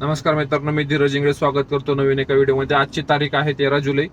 नमस्कार मित्रांनो मी धीरज इंगळे स्वागत करतो नवीन एका व्हिडिओमध्ये. आजची तारीख आहे तेरा जुलै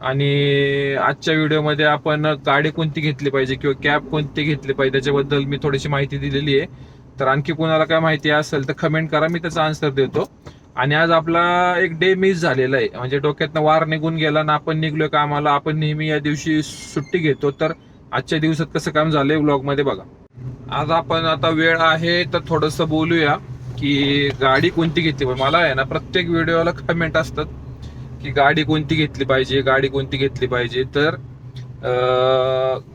आणि आजच्या व्हिडिओमध्ये आपण गाडी कोणती घेतली पाहिजे किंवा कॅब कोणती घेतली पाहिजे त्याच्याबद्दल मी थोडीशी माहिती दिलेली आहे. तर आणखी कोणाला काय माहिती असेल तर कमेंट करा मी त्याचा आन्सर देतो. आणि आज आपला एक डे मिस झालेला आहे. म्हणजे डोक्यातनं वार निघून गेला ना आपण निघलोय कामाला. आपण नेहमी या दिवशी सुट्टी घेतो. तर आजच्या दिवसात कसं काम झालंय ब्लॉगमध्ये बघा. आज आपण आता वेळ आहे तर थोडंसं बोलूया. की गाडी कोणती घेतली? पाहिजे मला आहे ना प्रत्येक व्हिडिओला कमेंट असतात की गाडी कोणती घेतली पाहिजे गाडी कोणती घेतली पाहिजे. तर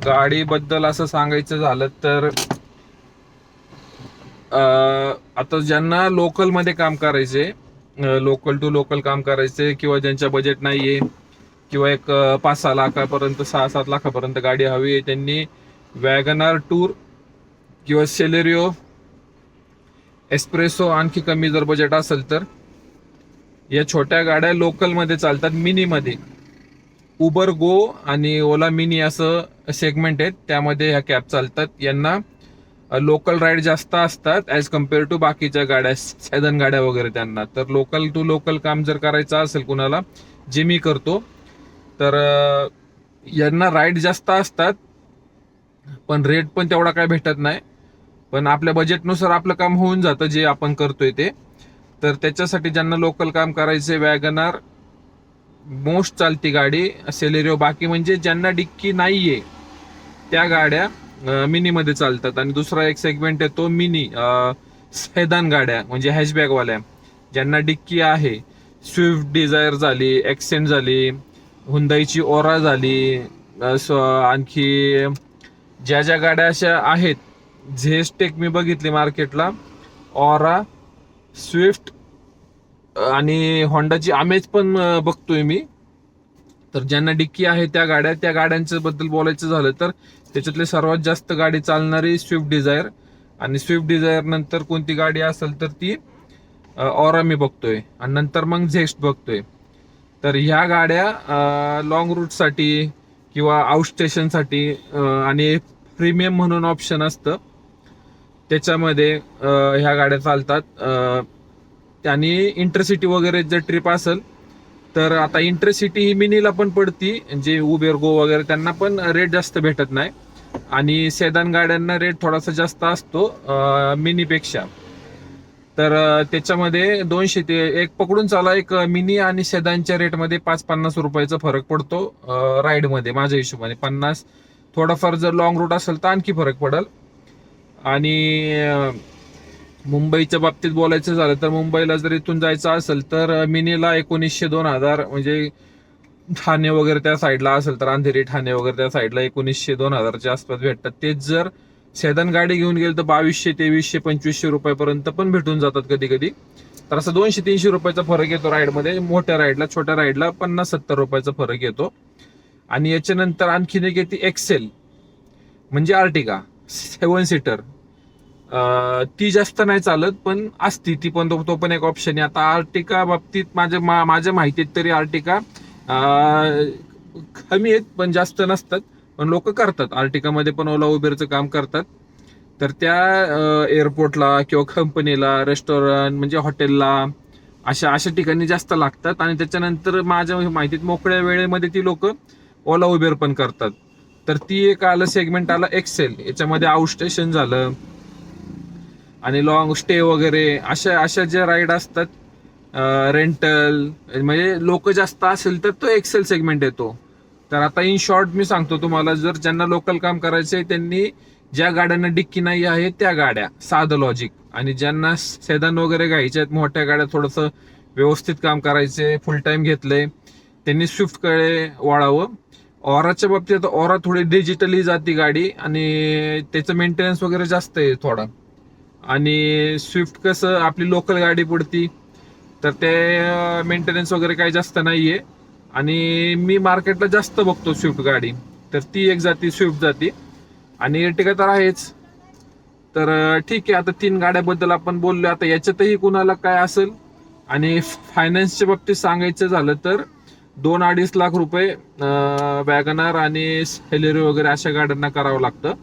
गाडीबद्दल असं सांगायचं झालं तर आता ज्यांना लोकलमध्ये काम करायचे लोकल टू लोकल काम करायचे किंवा ज्यांच्या बजेट नाहीये किंवा एक पाच सहा लाखापर्यंत सहा सात लाखापर्यंत गाडी हवी आहे त्यांनी वॅगनार टूर किंवा सेलेरिओ एस्प्रेसो आणखी कमी जर बजेट असेल तर. या छोट्या गाड्या लोकलमध्ये चालतात मिनीमध्ये उबर गो आणि ओला मिनी असं सेगमेंट आहेत. त्यामध्ये ह्या कॅब चालतात. यांना लोकल राईड जास्त असतात ॲज कंपेअर टू बाकीच्या गाड्या सॅदन गाड्या वगैरे त्यांना. तर लोकल टू लोकल काम जर करायचं असेल कुणाला जे मी करतो तर यांना राईड जास्त असतात. पण रेट पण तेवढा काय भेटत नाही. पण आपल्या बजेटनुसार आपलं काम होऊन जातं जे आपण करतोय ते. तर त्याच्यासाठी ज्यांना लोकल काम करायचे वॅगनार मोस्ट चालती गाडी सेलेरिओ बाकी म्हणजे ज्यांना डिक्की नाहीये त्या गाड्या मिनीमध्ये चालतात. आणि दुसरा एक सेगमेंट आहे तो मिनी सेदान गाड्या म्हणजे हॅशबॅगवाल्या ज्यांना डिक्की आहे. स्विफ्ट डिझायर झाली एक्सेंट झाली हुंदाईची ओरा झाली आणखी ज्या ज्या गाड्या अशा आहेत झेस्टेक मी बघितली मार्केटला. ऑरा स्विफ्ट आणि होंडाची आमेज पण बघतोय मी. तर ज्यांना डिक्की आहे त्या गाड्या त्या गाड्यांच्या बद्दल बोलायचं झालं तर त्याच्यातली सर्वात जास्त गाडी चालणारी स्विफ्ट डिझायर. आणि स्विफ्ट डिझायर नंतर कोणती गाडी असेल तर ती ऑरा मी बघतोय. आणि नंतर मग झेस्ट बघतोय. तर ह्या गाड्या लॉंग रूटसाठी किंवा आउट स्टेशनसाठी आणि प्रीमियम म्हणून ऑप्शन असतं. त्याच्यामध्ये ह्या गाड्या चालतात. आणि इंटरसिटी वगैरे जर ट्रिप असेल तर आता इंटरसिटी ही मिनीला पण पडती. जे उबेर गो वगैरे त्यांना पण रेट जास्त भेटत नाही. आणि सेदान गाड्यांना रेट थोडासा जास्त असतो मिनीपेक्षा. तर त्याच्यामध्ये दोनशे ते एक पकडून चाला एक मिनी आणि सेदानच्या रेटमध्ये पाच पन्नास रुपयाचा फरक पडतो राईडमध्ये माझ्या हिशोबाने. पन्नास थोडाफार जर लॉंग रूट असेल तर आणखी फरक पडेल. आणि मुंबईच्या बाबतीत बोलायचं झालं तर मुंबईला जर इथून जायचं असेल तर मिनीला एकोणीसशे दोन हजार म्हणजे ठाणे वगैरे त्या साईडला असेल तर अंधेरी ठाणे वगैरे त्या साईडला एकोणीसशे दोन हजारच्या आसपास भेटतात. तेच जर सेदन गाडी घेऊन गेलं तर बावीसशे तेवीसशे पंचवीसशे रुपयापर्यंत पण भेटून जातात कधी कधी तर असं दोनशे तीनशे रुपयाचा फरक येतो राईडमध्ये. मोठ्या राईडला छोट्या राईडला पन्नास सत्तर रुपयाचा फरक येतो. आणि याच्यानंतर आणखीन एक येते एक्सेल म्हणजे आर्टिका सेवन सीटर. ती जास्त नाही चालत पण असती. ती पण तो तो पण एक ऑप्शन आहे. आता आर्टिका बाबतीत माझ्या मा- माझ्या माहितीत तरी आर्टिका कमी आहेत पण जास्त नसतात. पण लोक करतात. आर्टिकामध्ये पण ओला उबेरचं काम करतात. तर त्या एअरपोर्टला किंवा कंपनीला रेस्टॉरंट म्हणजे हॉटेलला अशा अशा ठिकाणी जास्त लागतात. आणि त्याच्यानंतर माझ्या माहितीत मोकळ्या वेळेमध्ये ती लोक ओला उबेर पण करतात. तर ती एक आलं सेगमेंट आलं एक्सेल याच्यामध्ये आउट स्टेशन झालं. आणि लॉंग स्टे वगैरे अशा अशा ज्या राईड असतात रेंटल म्हणजे लोक जास्त असेल तर तो एक्सेल सेगमेंट येतो. तर आता इन शॉर्ट मी सांगतो तुम्हाला जर ज्यांना लोकल काम करायचं आहे त्यांनी ज्या गाड्यांना डिक्की नाही आहे त्या गाड्या साधं लॉजिक आणि ज्यांना सेदान वगैरे घ्यायच्या आहेत मोठ्या गाड्या थोडंसं व्यवस्थित काम करायचे फुल टाइम घेतले त्यांनी स्विफ्टकडे वाळावं ऑराच्या बाबतीत ऑरा थोडी डिजिटली जाती गाडी आणि त्याचं मेंटेनन्स वगैरे जास्त आहे थोडा. आणि स्विफ्ट कसं आपली लोकल गाडी पडती तर ते मेंटेनन्स वगैरे काही जास्त नाहीये. आणि मी मार्केटला जास्त बघतो स्विफ्ट गाडी. तर ती एक जाती स्विफ्ट जाती. आणि एर्टिगा तर आहेच. तर ठीक आहे आता तीन गाड्याबद्दल आपण बोललो आता याच्यातही कुणाला काय असेल? आणि फायनान्सच्या बाबतीत सांगायचं झालं तर दोन अडीच लाख रुपये वॅगनार आणि सेलेरी वगैरे अशा गाड्यांना करावं लागतं.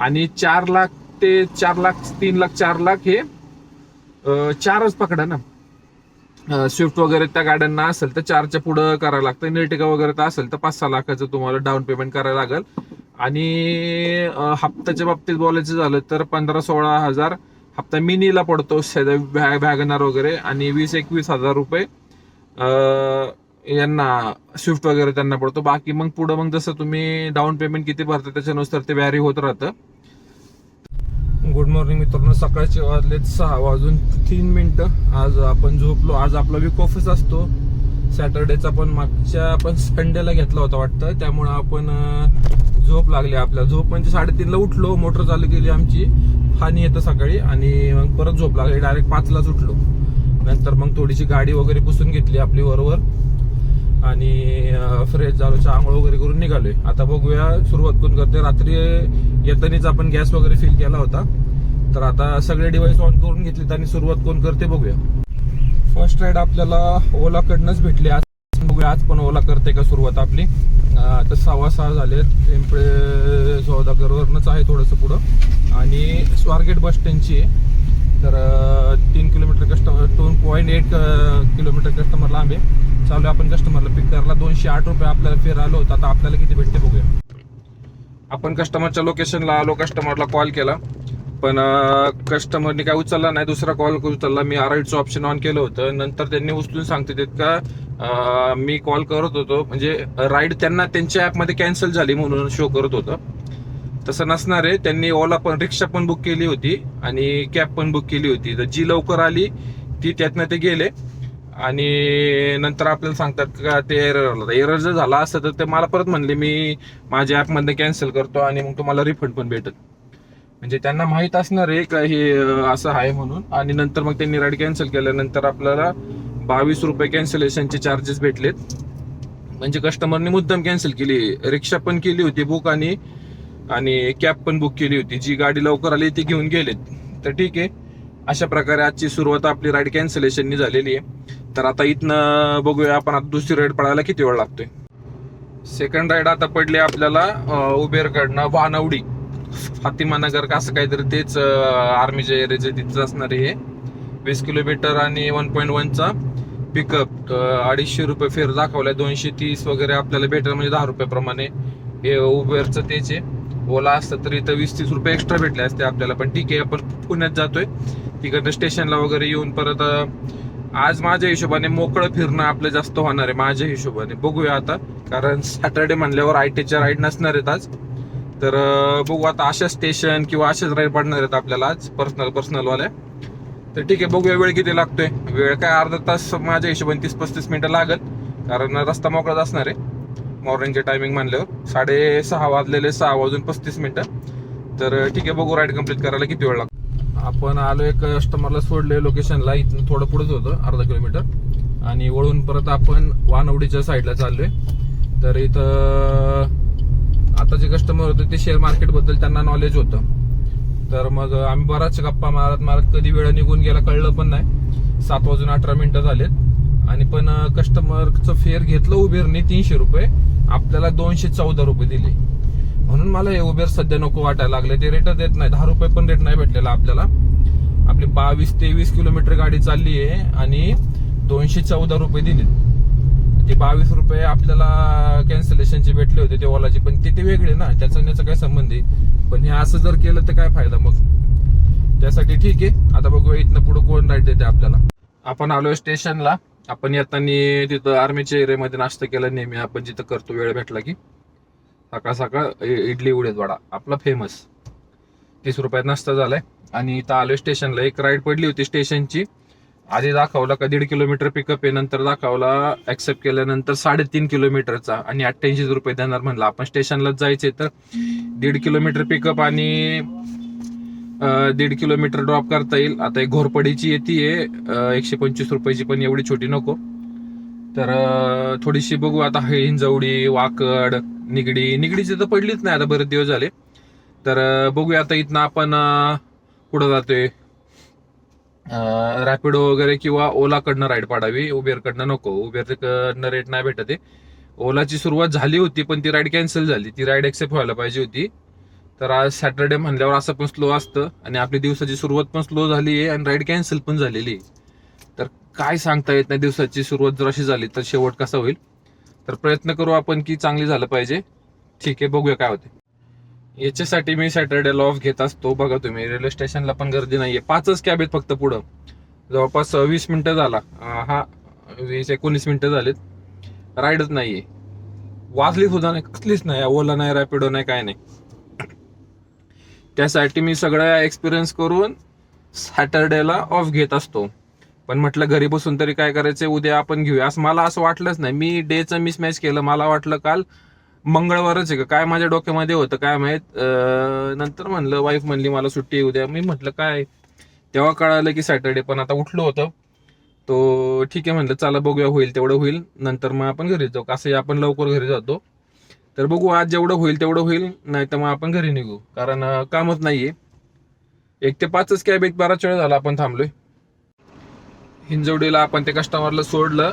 आणि चार लाख ते चार लाख तीन लाख चार लाख हे चारच पकडा ना. स्विफ्ट वगैरे त्या गाड्यांना असेल तर चारच्या पुढं करायला लागतं. निर्टिका वगैरे तर असेल तर पाच सहा लाखाचं तुम्हाला डाऊन पेमेंट करायला लागेल. आणि हप्त्याच्या बाबतीत बोलायचं झालं तर पंधरा सोळा हजार हप्ता मिनीला पडतो वॅगनार वगैरे. आणि वीस एकवीस हजार रुपये यांना स्विफ्ट वगैरे त्यांना पडतो. बाकी मग पुढं मग जसं तुम्ही डाऊन पेमेंट किती भरता त्याच्यानुसार ते व्हॅरी होत राहतं. गुड मॉर्निंग मित्रांनो. सकाळचे वाजलेत सहा वाजून तीन मिनटं. आज आपण झोपलो. आज आपला वीक ऑफिस असतो. सॅटर्डेचा पण मागच्या पण संडेला घेतला होता वाटतं. त्यामुळं आपण झोप लागली आपल्या. झोप म्हणजे साडेतीनला उठलो. मोटर चालू केली आमची. हानी येतं सकाळी आणि मग परत झोप लागली. डायरेक्ट पाचलाच उठलो. नंतर मग थोडीशी गाडी वगैरे पुसून घेतली आपली वरवर. आणि फ्रेश झालो चहा आंघोळ वगैरे करून निघालोय. आता बघूया सुरुवात करून करते रात्री येतानीच आपण गॅस वगैरे फिल केला होता. तर आता सगळे डिव्हाइस ऑन करून घेतलेत आणि सुरुवात कोण करते बघूया. फर्स्ट राईड आपल्याला ओलाकडनंच भेटली. आज बघूया आज पण ओला करते का सुरुवात आपली. आता सव्वा सहा झाले पिंपळे सौदागरवरनंच आहे थोडंसं पुढं. आणि स्वारगेट बस स्टँडची आहे. तर तीन किलोमीटर कस्टमर दोन पॉईंट एट किलोमीटर कस्टमर लांब आहे. चालू आपण कस्टमरला पिक करायला. दोनशे आठ रुपये आपल्याला फेर आलो होतं. आता आपल्याला किती भेटते बघूया. आपण कस्टमरच्या लोकेशनला आलो कस्टमरला कॉल केला. पण कस्टमरने काय उचलला नाही दुसरा कॉल उचलला. मी आरआयचं ऑप्शन ऑन केलं होतं. नंतर त्यांनी उचलून सांगते देत का मी कॉल करत होतो. म्हणजे राईड त्यांना त्यांच्या ॲपमध्ये कॅन्सल झाली म्हणून शो करत होतं. तसं नसणार आहे. त्यांनी ओला पण रिक्षा पण बुक केली होती आणि कॅब पण बुक केली होती. तर जी लवकर आली ती त्यातनं ते गेले. आणि नंतर आपल्याला सांगतात का ते एरर आला. एरर जर झाला असतं तर ते मला परत म्हणले मी माझ्या ॲपमधनं कॅन्सल करतो आणि मग तुम्हाला रिफंड पण भेटत म्हणजे त्यांना माहीत असणार आहे का हे असं आहे म्हणून. आणि नंतर मग त्यांनी राईड कॅन्सल केल्यानंतर आपल्याला बावीस रुपये कॅन्सलेशनचे चार्जेस भेटलेत. म्हणजे कस्टमरने मुद्दाम कॅन्सल केली. रिक्षा पण केली होती बुक आणि आणि कॅब पण बुक केली होती. जी गाडी लवकर आली ती घेऊन गेलेत. तर ठीक आहे. अशा प्रकारे आजची सुरुवात आपली राईड कॅन्सलेशननी झालेली आहे. तर आता इथनं बघूया आपण आता दुसरी राईड पडायला किती वेळ लागतोय. सेकंड राईड आता पडली आपल्याला उबेरकडनं वानवडी. फातिमा नगर का असं काहीतरी तेच आर्मीच्या एरियाचे तिथं असणार आहे हे. वीस किलोमीटर आणि वन पॉईंट वनचा पिकअप अडीचशे रुपये फेर दाखवलाय. दोनशे तीस वगैरे आपल्याला भेटेल म्हणजे दहा रुपयाप्रमाणे हे उबेरचं तेच आहे. ओला असतं तर इथं वीस तीस रुपये एक्स्ट्रा भेटले असते आपल्याला पण ठीक आहे आपण पुण्यात जातोय. तिकडनं स्टेशनला वगैरे येऊन परत आज माझ्या हिशोबाने मोकळं फिरणं आपलं जास्त होणार आहे माझ्या हिशोबाने. बघूया आता कारण सॅटर्डे म्हणल्यावर आय टीच्या राईड नसणार आहेत आज. तर बघू आता अशा स्टेशन किंवा अशाच राईड पडणार आहेत आपल्याला आज पर्सनल पर्सनलवाल्या तर ठीक आहे बघूया वेळ किती लागतोय. वेळ काय अर्धा तास माझ्या हिशोबाने तीस पस्तीस मिनिटं लागत कारण रस्ता मोकळाच असणार आहे. मॉर्निंगचे टायमिंग मानल्यावर साडेसहा वाजलेले सहा वाजून पस्तीस मिनिटं. तर ठीक आहे बघू राईड कंप्लीट करायला किती वेळ लागतो. आपण आलो एक कस्टमरला सोडले लोकेशनला इथून थोडं पुढेच होतं अर्धा किलोमीटर आणि वळून परत आपण वानवडीच्या साईडला चाललोय. तर इथं आता जे कस्टमर होते ते शेअर मार्केटबद्दल त्यांना नॉलेज होतं. तर मग आम्ही बराच गप्पा मारत मारत कधी वेळ निघून गेला कळलं पण नाही. सात वाजून अठरा मिनिटं झालेत. आणि पण कस्टमरचं फेअर घेतलं उबेरने तीनशे रुपये. आपल्याला दोनशे चौदा रुपये दिले. म्हणून मला हे उबेर सध्या नको वाटायला लागले. ते रेट देत नाही. दहा रुपये पण रेट नाही भेटलेला आपल्याला. आपली बावीस तेवीस किलोमीटर गाडी चालली आहे आणि दोनशे चौदा रुपये दिले ते बावीस रुपये आपल्याला कॅन्सलेशनचे भेटले होते ते ओलाचे. पण ते ते वेगळे ना त्याचा त्याचा याचा काय संबंध आहे? पण हे असं जर केलं तर काय फायदा मग? त्यासाठी ठीक आहे. आता बघूया इथनं पुढे कोण राईट देते आपल्याला. आपण आलोय स्टेशनला. आपण येताना तिथं आर्मीच्या एरियामध्ये नाश्ता केला नेहमी. आपण जिथं करतो वेळ भेटला की. सकाळ सकाळ इडली उडीद वडा. आपला फेमस तीस रुपयात नाश्ता झालाय. आणि इथं आलोय स्टेशनला. एक राईड पडली होती स्टेशनची. आधी दाखवला का दीड किलोमीटर पिकअप आहे नंतर दाखवला ऍक्सेप्ट केल्यानंतर साडेतीन किलोमीटरचा आणि अठ्ठ्याऐंशी रुपये देणार म्हणला. आपण स्टेशनलाच जायचे तर दीड किलोमीटर पिकअप आणि दीड किलोमीटर ड्रॉप करता येईल. आता एक घोरपडीची येते एकशे पंचवीस रुपयाची पण एवढी छोटी नको. तर थोडीशी बघू आता हिंजवडी वाकड निगडी निगडीची तर पडलीच नाही आता बरेच दिवस झाले. तर बघूया आता इथनं आपण कुठं जातोय? रॅपिडो वगैरे किंवा ओलाकडनं राईड पाडावी उबेरकडनं नको. उबेरकडनं रेट नाही भेटत आहे. ओलाची सुरुवात झाली होती पण ती राईड कॅन्सल झाली. ती राईड एक्सेप्ट व्हायला पाहिजे होती. तर आज सॅटर्डे म्हणल्यावर असं पण स्लो असतं आणि आपली दिवसाची सुरुवात पण स्लो झाली आहे आणि राईड कॅन्सल पण झालेली आहे. तर काय सांगता येत नाही दिवसाची सुरुवात जर अशी झाली तर शेवट कसा होईल? तर प्रयत्न करू आपण की चांगली झालं पाहिजे. ठीक आहे बघूया काय होते याच्यासाठी मी सॅटर्डेला ऑफ घेत असतो. बघा तुम्ही रेल्वे स्टेशनला पण गर्दी नाहीये. पाचच कॅब आहेत फक्त पुढं. जवळपास वीस मिनिटं झाला. हा वीस एकोणीस मिनिटं झालेत. राईडच नाहीये. वाजली सुद्धा नाही. कसलीच नाही. ओला नाही रॅपिडो नाही काय नाही. त्यासाठी मी सगळ्या एक्सपिरियन्स करून सॅटर्डेला ऑफ घेत असतो. पण म्हटलं घरी बसून तरी काय करायचं उद्या आपण घेऊया. असं मला असं वाटलंच नाही. मी डेचं मिसमॅच केलं. मला वाटलं काल मंगळवारच आहे का? काय माझ्या डोक्यामध्ये होतं काय माहीत? नंतर म्हणलं वाईफ म्हणली मला सुट्टी येऊ उद्या मी म्हटलं काय? तेव्हा कळालं की सॅटर्डे पण आता उठलो होतं. तो ठीक आहे म्हणलं चला बघूया होईल तेवढं होईल. नंतर मग आपण घरी जाऊ. कसंही आपण लवकर घरी जातो. तर बघू आज जेवढं होईल तेवढं होईल नाही तर मग आपण घरी निघू. कारण कामच कामच नाहीये. एक ते पाचच कॅब एक बराच वेळ झाला आपण थांबलोय. हिंजवडीला आपण ते कस्टमरला सोडलं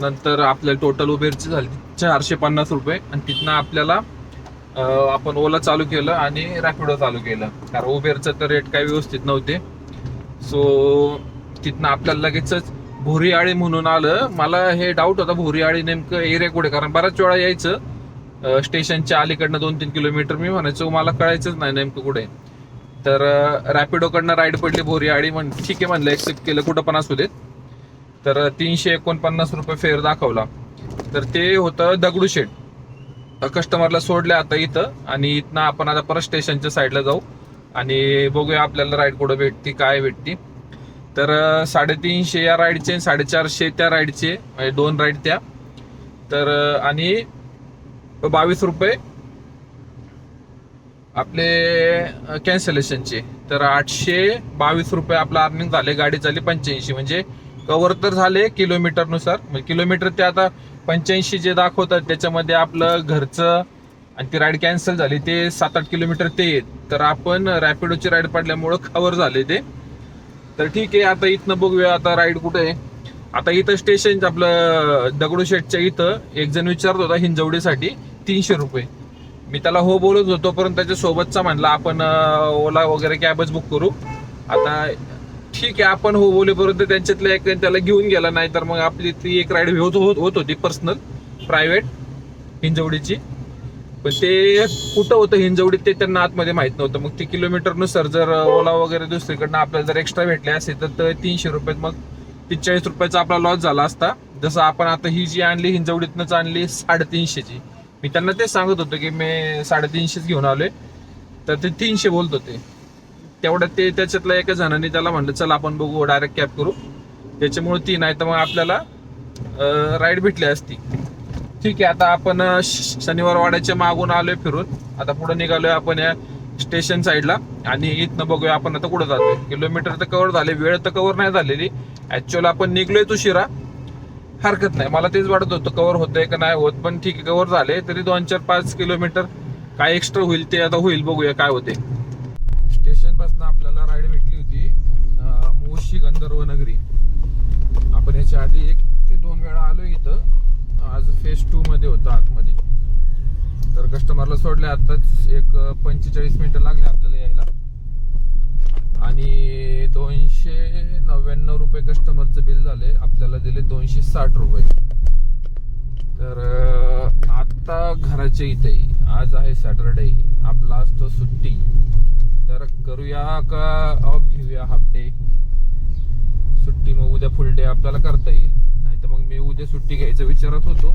नंतर आपल्याला टोटल उबेरची झाली चारशे पन्नास रुपये. आणि तिथनं आपल्याला आपण ओला चालू केलं आणि रॅपिडो चालू केलं. कारण उबेरचं तर रेट काही व्यवस्थित नव्हते. सो तिथनं आपल्याला लगेचच भोरीआळी म्हणून आलं. मला हे डाऊट होता भोरीआळी नेमकं एरिया कुठे कारण बऱ्याच वेळा यायचं स्टेशनच्या अलीकडनं दोन तीन किलोमीटर मी म्हणायचो मला कळायचंच नाही नेमकं कुठे तर रॅपिडोकडनं राईड पडली भोरी आडी म्हण ठीक आहे म्हणलं एक्सेप्ट केलं कुठं पण असू देत. तर तीनशे एकोणपन्नास रुपये फेअर दाखवला. तर ते होतं दगडूशेठ कस्टमरला सोडलं आता इथं आणि इथनं आपण आता परत स्टेशनच्या साईडला जाऊ. आणि बघूया आपल्याला राईड कुठं भेटती काय भेटती. तर साडेतीनशे या राईडचे आणि साडेचारशे त्या राईडचे म्हणजे दोन राईड त्या. तर आणि बावीस रुपये आपले कॅन्सलेशनचे तर आठशे बावीस रुपये आपलं अर्निंग झाले गाडी झाली पंच्याऐंशी. म्हणजे कवर तर झाले किलोमीटरनुसार म्हणजे किलोमीटर ते आता पंच्याऐंशी जे दाखवतात त्याच्यामध्ये आपलं घरचं आणि ती राईड कॅन्सल झाली ते सात आठ किलोमीटर ते येत. तर आपण रॅपिडोची राईड पडल्यामुळं कव्हर झाले ते. तर ठीक आहे आता इथनं बघूया आता राईड कुठे आहे. आता इथं स्टेशन आपलं दगडूशेठच्या इथं एक जण विचारत होता हिंजवडीसाठी तीनशे रुपये. मी त्याला हो बोलत होतो परंतु त्याच्या सोबतचा म्हणला आपण ओला वगैरे कॅबच बुक करू. आता ठीक आहे आपण हो बोलेपर्यंत त्यांच्यातल्या एक त्याला घेऊन गेला नाही तर मग आपली ती एक राईड होत होत होती पर्सनल प्रायव्हेट हिंजवडीची. पण ते कुठं होतं हिंजवडीत ते त्यांना आतमध्ये माहीत नव्हतं. मग ते किलोमीटरनुसार जर ओला वगैरे दुसरीकडनं आपल्याला जर एक्स्ट्रा भेटले असेल तर तीनशे रुपयात मग तीस रुपयाचा आपला लॉस झाला असता. जसं आपण आता ही जी आणली हिंजवडीतनंच आणली साडेतीनशेची. मी त्यांना तेच सांगत होतो की मी साडेतीनशेच घेऊन आलोय. तर ते तीनशे बोलत होते. तेवढ्यात ते त्याच्यातल्या एका जणांनी त्याला म्हणलं चल आपण बघू डायरेक्ट कॅब करू. त्याच्यामुळे ती नाही तर मग आपल्याला राईड भेटली असती. ठीक आहे आता आपण श- शनिवार वाड्याच्या मागून आलोय फिरून. आता पुढे निघालोय आपण या स्टेशन साईडला आणि इथनं बघूया आपण आता कुठं जातोय. किलोमीटर तर कव्हर झाले वेळ तर कव्हर नाही झालेली. ऍक्च्युअल आपण निघलोय तुशिरा हरकत नाही. मला तेच वाटत होतं कव्हर होतंय का नाही होत पण ठीक आहे कव्हर झाले तरी दोन चार पाच किलोमीटर काय एक्स्ट्रा होईल ते आता होईल बघूया काय होते स्टेशनपासून आपल्याला राईड भेटली होती मोशी गंधर्व नगरी. आपण याच्या आधी एक ते दोन वेळा आलो इथं. आज फेज टू मध्ये होतं आतमध्ये. तर कस्टमरला सोडले आताच एक पंचेचाळीस मिनिटं लागले आपल्याला यायला. दोनशे नव्याण्णव रुपये कस्टमरचं बिल झाले. आपल्याला दिले दोनशे साठ रुपये. तर आता घराच्या इथे आज आहे सॅटरडे आपला असतो सुट्टी. तर करूया का ऑफ घेऊया हाफ डे सुट्टी मग उद्या फुल डे आपल्याला करता येईल. नाही तर मग मी उद्या सुट्टी घ्यायचा विचारत होतो.